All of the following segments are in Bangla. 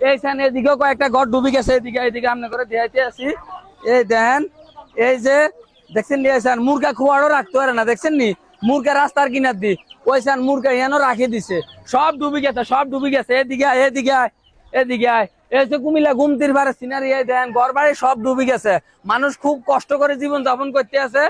এইখানে এদিকেও কয়েকটা ঘর ডুবি গেছে, এদিকে এদিকে আমনে করে দেখাইতে আছি এই দেন, এই যে, দেখছেন নি এইখান মুরগা খোয়ারও রাখতে পারে না, দেখছেন নি? মুরগা রাস্তার কিনার দি। ওইখান মুরগা এনো রাখি দিছে। সব ডুবি গেছে, সব ডুবি গেছে। এদিকে আয় এদিকে আয় এদিকে আয়। এই যে কুমিল্লা গুমতির পারে সিনারি, এই দেন ঘর বাড়ি সব ডুবি গেছে। মানুষ খুব কষ্ট করে জীবন যাপন করতে আছে।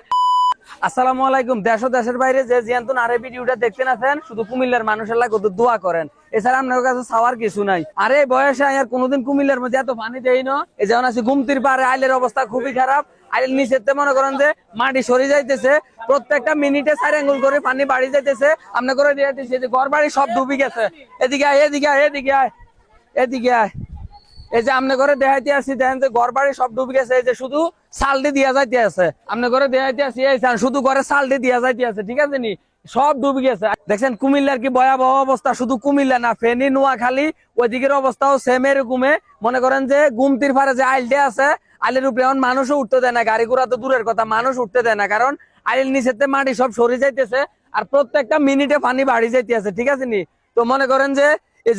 আসসালামু আলাইকুম। দেশ দেশের বাইরে যে জিয়ান্তুন আরে ভিডিওটা দেখতে আছেন শুধু কুমিল্লার মানুষের লাগে কত দোয়া করেন। এছাড়া আপনার কাছে চাওয়ার কিছু নাই। আরে এই বয়সে আর কোনোদিন কুমিল্লার মধ্যে এত পানি দেই না, এই যেমন আছে গুমতির পারে আইলের অবস্থা খুবই খারাপ। আইলের নিচেতে মনে করেন যে মাটি সরে যাইতেছে, প্রত্যেকটা মিনিটে চার আঙ্গুল করে পানি বাড়ি যাইতেছে। আপনার করে দিয়ে ঘর বাড়ি সব ডুবি গেছে। এদিকে আয় এদিকে আয় এদিকে আয় এদিকে আয়। এই যে আমনে করে দেখাইতে আসি, দেখেন যে ঘর বাড়ি সব ডুবে গেছে, এই যে শুধু সালটি দিয়া যাইতে আছে। আমনে করে দেখাইতে আসি, এই শুধু ঘরে সালটি দিয়া যাইতে আছে, ঠিক আছে নি? সব ডুবে গেছে। দেখছেন কুমিল্লার কি ভয়াবহ অবস্থা, শুধু কুমিল্লা না, ফেনী, নোয়াখালী, ওইদিকের অবস্থাও সেম এরকমে মনে করেন যে গুমতির ফারে যে আইলটা আছে, আইলের উপরে এখন মানুষও উঠতে দেয় না, গাড়ি ঘোড়া তো দূরের কথা, মানুষ উঠতে দেয় না, কারণ আইলের নিচেতে মাটি সব সরে যাইতেছে, আর প্রত্যেকটা মিনিটে পানি বাড়ি যাইতে আছে, ঠিক আছে নি? তো মনে করেন যে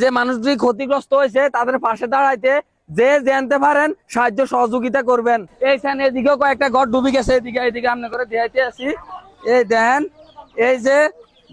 যে মানুষটি ক্ষতিগ্রস্ত হয়েছে, তাদের পাশে দাঁড়াইতে যে জানতে পারেন সাহায্য সহযোগিতা করবেন। এইখানে এদিকেও কয়েকটা ঘর ডুবি গেছে, এদিকে এদিকে আমনে করে দেখাইতে আছি এই দেন, এই যে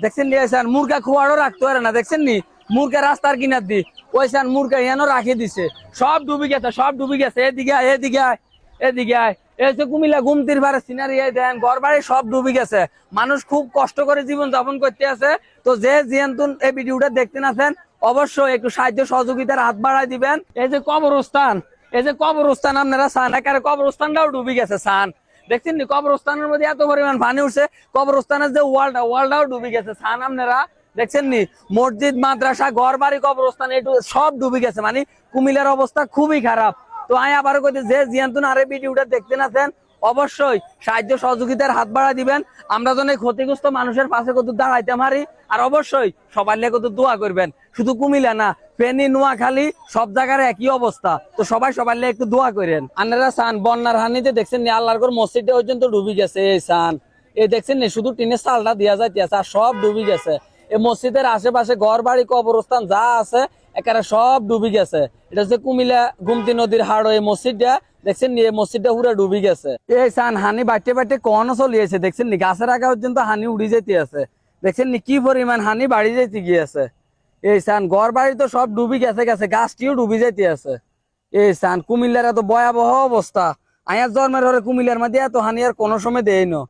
দেখছেন নি এইখান মুরগা খোয়ারও রাখতে পারে না, দেখছেন নি? মুরগা রাস্তার কিনার দি। ওইখান মুরগা এনো রাখি দিছে। সব ডুবি গেছে, সব ডুবি গেছে। এদিকে আয় এদিকে আয় এদিকে আয়। এই যে কুমিল্লা গুমতির ভারে সিনারি, এই দেন ঘর বাড়ি সব ডুবি গেছে। মানুষ খুব কষ্ট করে জীবন যাপন করতে আছে। তো যে জিয়ান্তুন এই ভিডিওটা দেখতে আছেন অবশ্যই একটু সাহায্য সহযোগিতার হাত বাড়ায় দিবেন। এই যে কবরস্থান, এই যে কবরস্থান আপনারা চান একারে কবরস্থানটাও ডুবি গেছে, চান। দেখছেন কবরস্থানের মধ্যে এত পরিমাণ পানি উঠছে, কবরস্থানের যে ওয়ালটা, ওয়ালটাও ডুবি গেছে, চান আপনারা। দেখছেন নি, মসজিদ, মাদ্রাসা ঘর বাড়ি কবরস্থান, এটু সব ডুবি গেছে মানে কুমিল্লার অবস্থা খুবই খারাপ। তো আমি আবারও কইতে, যে জিয়ান্তুন আরে ভিডিওটা দেখতে আছেন অবশ্যই সাহায্য সহযোগিতার হাত বাড়া দিবেন। আমরা যেন ক্ষতিগ্রস্ত মানুষের পাশে কত দাঁড়াইতে পারি, আর অবশ্যই সবাই নিয়ে কত দোয়া করবেন। শুধু কুমিল্লা না, ফেনী, নোয়াখালী, সব জায়গার একই অবস্থা। তো সবাই সবাই নিয়ে একটু দোয়া করেন। আপনারা চান বন্যার হানিতে দেখছেন আল্লাহর মসজিদে পর্যন্ত ডুবি গেছে, এই চান এই দেখছেন শুধু টিনের চালটা দেওয়া যাইতে আছে, আর সব ডুবি গেছে। এই মসজিদের আশেপাশে ঘর, বাড়ি, কবরস্থান যা আছে, একেবারে সব ডুবি গেছে। এটা হচ্ছে কুমিল্লা গুমতি নদীর হাড়, এই মসজিদটা দেখছেন নি মসজিদটা পুরো ডুবি গেছে। এই সান হানি বাটে বাটে কনও চলিয়েছে দেখছেন নি? গাছের আগা পর্যন্ত হানি উড়ি যেতে আছে। দেখছেন নি কি পরিমাণ হানি বাড়ি যেতে গিয়েছে। এই সান ঘর বাড়ি তো সব ডুবি গেছে গেছে, গাছটিও ডুবি যেতে আছে। এই সান কুমিল্লার এত ভয়াবহ অবস্থা। আয়ার জন্মের ঘরে কুমিল্লার মধ্যে এত হানি আর কোনো সময় দেয় না।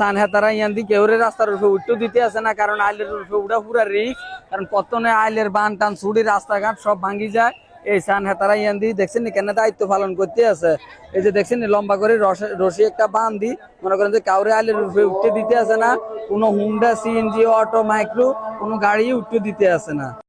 সান হেতারা ইয়ান দি কেউরে রাস্তার উপরে উঠতে দিতে আছে না, কারণ আইলের উপরে উঠা পুরা রিক্স কারণ কতনে আইলের বান টান ছুড়ি রাস্তাঘাট সব ভাঙ্গি যায়। এই সান হেতারা ইয়ান দি দেখছেন কেন দায়িত্ব পালন করতে আছে? এই যে দেখছেন লম্বা করে রশি একটা বান দি মনে করেন যে কাউরে আলের রূপে উঠতে দিতে আছে না, কোনো হুন্ডা, সিএনজি, অটো, মাইক্রো, কোনো গাড়ি উঠতে দিতে আছে না।